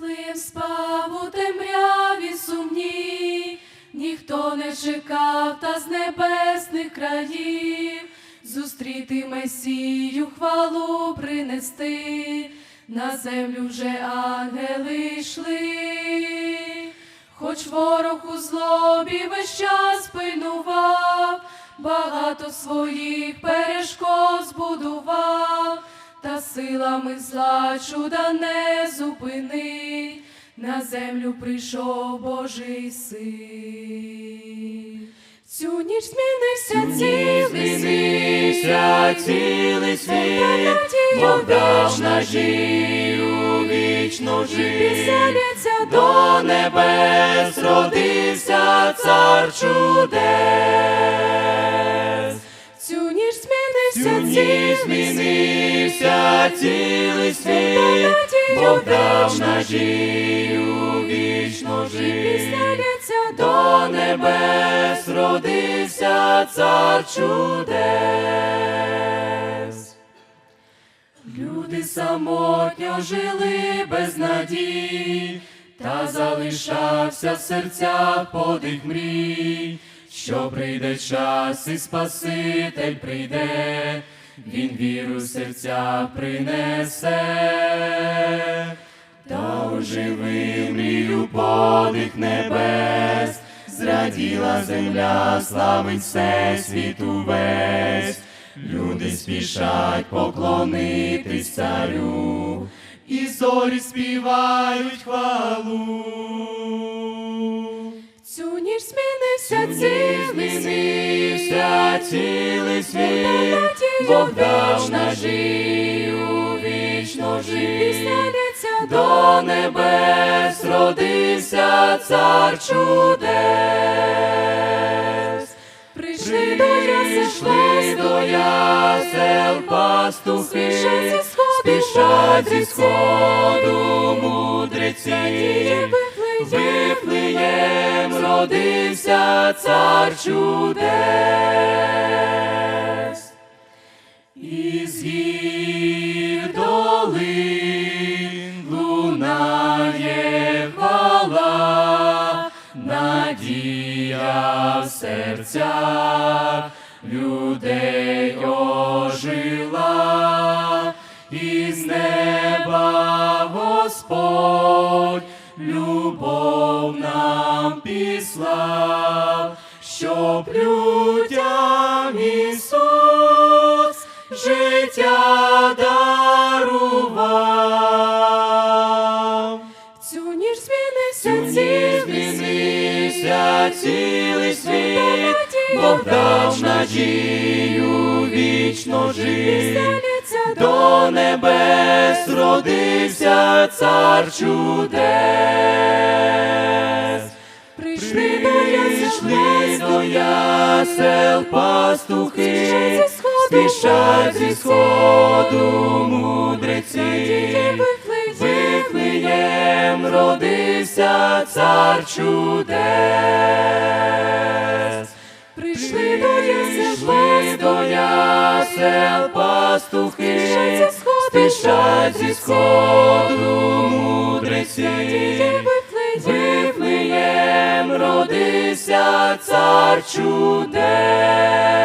Вифлеєм спав у темряві сумні, ніхто не чекав та з небесних країв. Зустріти Месію, хвалу принести, на землю вже ангели йшли, хоч ворог у злобі весь час пильнував, багато своїх перешкод збудував, та силами зла чуда не зупинить, на землю прийшов Божий син. Цю ніч змінився цілий світ, цілий світ, Бог дав надію вічну жить. До небес родився цар чудес. Цю ніч змінився цілий світ, змінився цілий світ, Бог дав надію вічну жить. До небес родився цар чудес. Люди самотньо жили без надій, та залишався в серцях подих мрій, що прийде час і Спаситель прийде, він віру серця принесе. Та оживи мрію подих небес, зраділа земля, славить все світ увесь. Люди спішать поклонитись царю, і зорі співають хвалу. Цю ніч змінився Цілий цілий світ, змінився цілий світ, Бог дав надію вічно жить. До небес родився цар чудес. Прийшли до Прийшли до ясел пастухи, Спішать зі сходу мудреці. Вифлеєм родився цар чудес. Серцях людей ожила, із неба Господь любов нам післав, щоб людям Ісус життя цілий світ, Бог дав надію вічно. Піселяться До небес родився цар чудес. Прийшли до ясел пастухи, спішать зі сходу мудреці. Вифлеєм родився цар чудес. Прийшли до ясел до ясел пастухи, спішать зі сходу мудреці. Вифлеєм родився цар чудес.